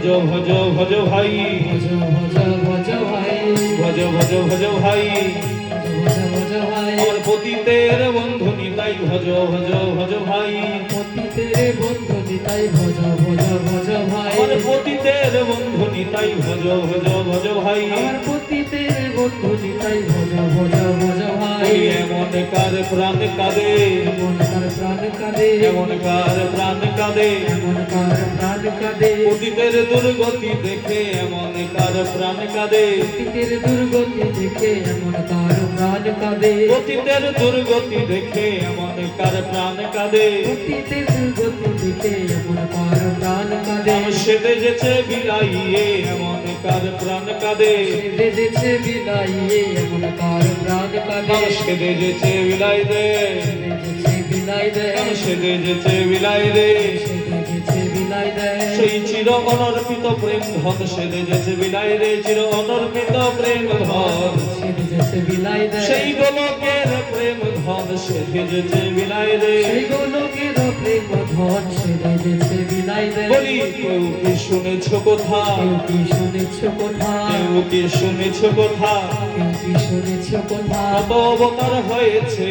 ভজ ভজ ভজ ভাই। ভজ ভজ ভজ ভাই। ভজ ভজ ভজ ভাই। ভজ ভজ ভাই। আমার পতিতের বন্ধু নিতাই ভজ ভজ ভজ ভাই। পতিতের বন্ধু নিতাই ভজ ভজ ভজ ভাই। আমার পতিতের বন্ধু নিতাই ভজ ভজ ভজ ভাই। আমার পতিতের বন্ধু নিতাই ভজ ভজ ভজ ভাই। এমন কার প্রাণ কাঁদে? এমন কার প্রাণ কাঁদে? এমন কার প্রাণ কাঁদে? এমন কার প্রাণ কাঁদে? পতিতের দুর্গতি দেখে এমন কার প্রাণ কাঁদে? পতিতের দুর্গতি দেখে এমন কার প্রাণ কাঁদে? পতিতের দুর্গতি দেখে এমন কার প্রাণ কাঁদে? পতিতের দুর্গতি দেখে এমন কার প্রাণ কাঁদে? সেদে যেছে বিলাইয়ে এমন কার প্রাণ কাঁদে? যেছে বিলাইয়ে এমন কার প্রাণ কাঁদে? সেদে যেছে বিলাই দে। সেদে যেছে বিলাই দে। সেই চির অনর্পিত প্রেম ধন সেদে যেছে বিলাই রে চির অনর্পিত প্রেম ধন। বেঁধেছে বিলাই দেয় সেই গোলকের প্রেম ধন সেদে যেছে বিলাই রে। সেই গোলকের প্রেম ধন সে বেঁধেছে বিলাই দেয় বলি কেউ কি শুনেছ কোথা? কেউ কি শুনেছ কোথা? কেউ কি শুনেছ কোথা? কেউ কি শুনেছ কোথা? কত অবতার হয়েছে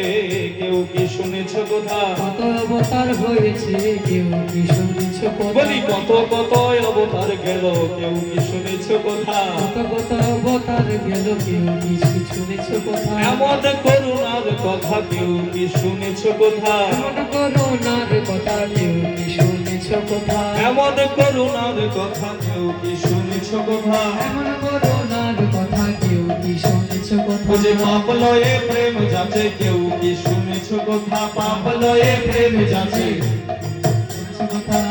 কেউ কি শুনেছ কোথা কত অবতার হয়েছে কেউ কি শুনেছ কোথা? বলি কত কত অবতার গেল কেউ কি শুনেছ কোথা? কত কত অবতার গেল কেউ কি শুনেছ কোথা? এমন করুণার কথা কেউ কি শুনেছ কোথা? এমন করুণার কথা কেউ কি শুনেছ কোথা? এমন করুণার কথা কেউ কি শুনেছ কোথা? এমন করুণার কথা কেউ কি শুনেছ কোথা যে পাপ লয়ে প্রেম যাচ্ছে কেউ কি শুনেছ কোথা পাপ লয়ে প্রেম যাচ্ছে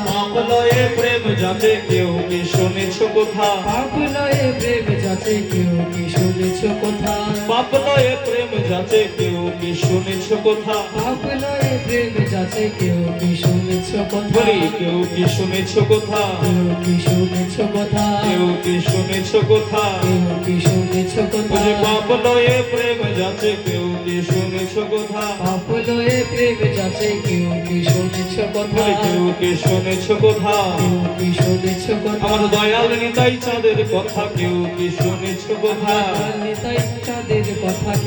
পাপ লয়ে প্রেম যাচ্ছে কেউ কি শুনেছ কোথা পাপ লয়ে প্রেম যাচ্ছে কেউ কি শুনেছ কোথা পাপ লয়ে প্রেম যাচ্ছে কেউ কি শুনেছ কোথা পাপ লয়ে প্রেম যাচ্ছে কেউ কি শুনেছ কোথা কেউ কি শুনেছ কোথা কেউ কি শুনেছ কোথা কেউ কি শুনেছ কোথা কেউ কি শুনেছ কোথা যে পাপ লয়ে প্রেম যাচ্ছে কেউ কি শুনেছ কোথা পাপ লয়ে প্রেম যাচ্ছে কেউ কি শুনেছ কোথা কেউ কি শুনেছ কোথা কেউ কি শুনেছ কোথা আমার দয়াল নিতাই চাঁদের কথা কেউ কি শুনেছ কোথা নিতাই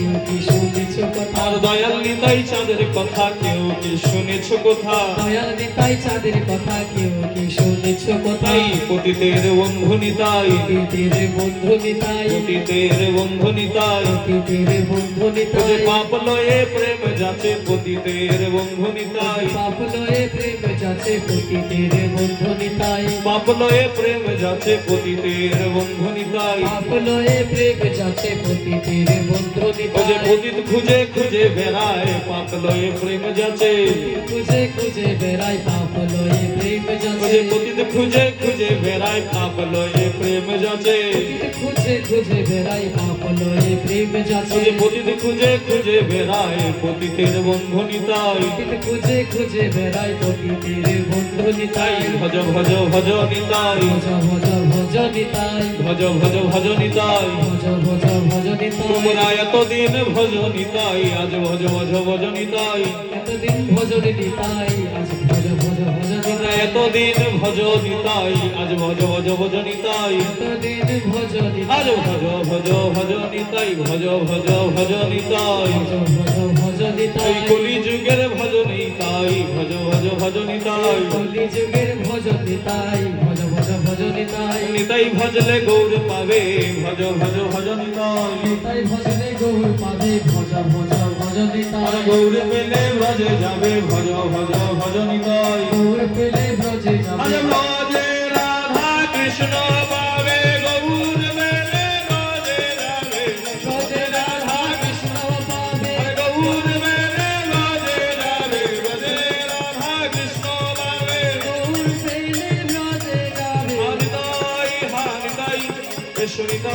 কেউ কি শুনেছ কোথা। আমার দয়াল নিতাই চাঁদের কথা কেউ কি শুনেছ কোথা? দয়াল নিতাই চাঁদের কথা কেউ কি শুনেছ কোথা? পতিতের বন্ধু নিতাই। পতিতের বন্ধু নিতাই। পতিতের বন্ধু নিতাই। পতিতের বন্ধু নিতাই। পাপ লয়ে প্রেম যাচ্ছে পতিতের বন্ধু নিতাই। পাপ লয়ে প্রেম যাচ্ছে পতিতের বন্ধু নিতাই। পাপ লয়ে প্রেম যাচ্ছে পতিতের বন্ধু নিতাই। পাপ লয়ে প্রেম যাচ্ছে পতিতের বন্ধু ও যে নিতাই খুঁজে খুঁজে বেড়ায় পাপ লয়ে প্রেম যাচ্ছে। খুঁজে খুঁজে বেড়াই পাপ লয়ে প্রেম ও যাচ্ছে যে খুঁজে খুঁজে বেড়ায় পাপ লয়ে প্রেম যাচ্ছে। খুঁজে খুঁজে বেড়াই পাপ লয়ে প্রেম ও যাচ্ছে যে খুঁজে খুঁজে বেড়ায় পতিতের বন্ধু নিতাই খুঁজে খুঁজে বেড়াই পতিতের নিতাই ভজ ভজ ভজ নিতাই। ভজ ভজ ভজ নিতাই। ভজ ভজ ভজ নিতাই। ভজ ভজ ভজ নিতাই। তোমরা এতদিন ভজ নিতাই আজ ভজ ভজ ভজ নিতাই। এতদিন ভজন নিতাই আজ ভজ ভজ ভজ নিতাই। এতদিন ভজ নিতাই আজ ভজ ভজ ভজ নিতাই। এতদিন আজ ভজ ভজ ভজ নিতাই ভজ ভজ ভজ নিতাই। ভজ ভজ ভজ নিতাই। কলি যুগের ভজ নিতাই। ভজ ভজ ভজ নিতাই কলি যুগের নিতাই ভজ ভজ ভজ নিতাই নিতাই ভজলে গৌর পাবে ভজ ভজ ভজ নিতাই নিতাই ভজনে গৌর পাবে ভজ ভজ ভজ নিতাই গৌর পেলে ভজে যাবে ভজ ভজ ভজ নিতাই গৌর পেলে আজ যাবে। ভজে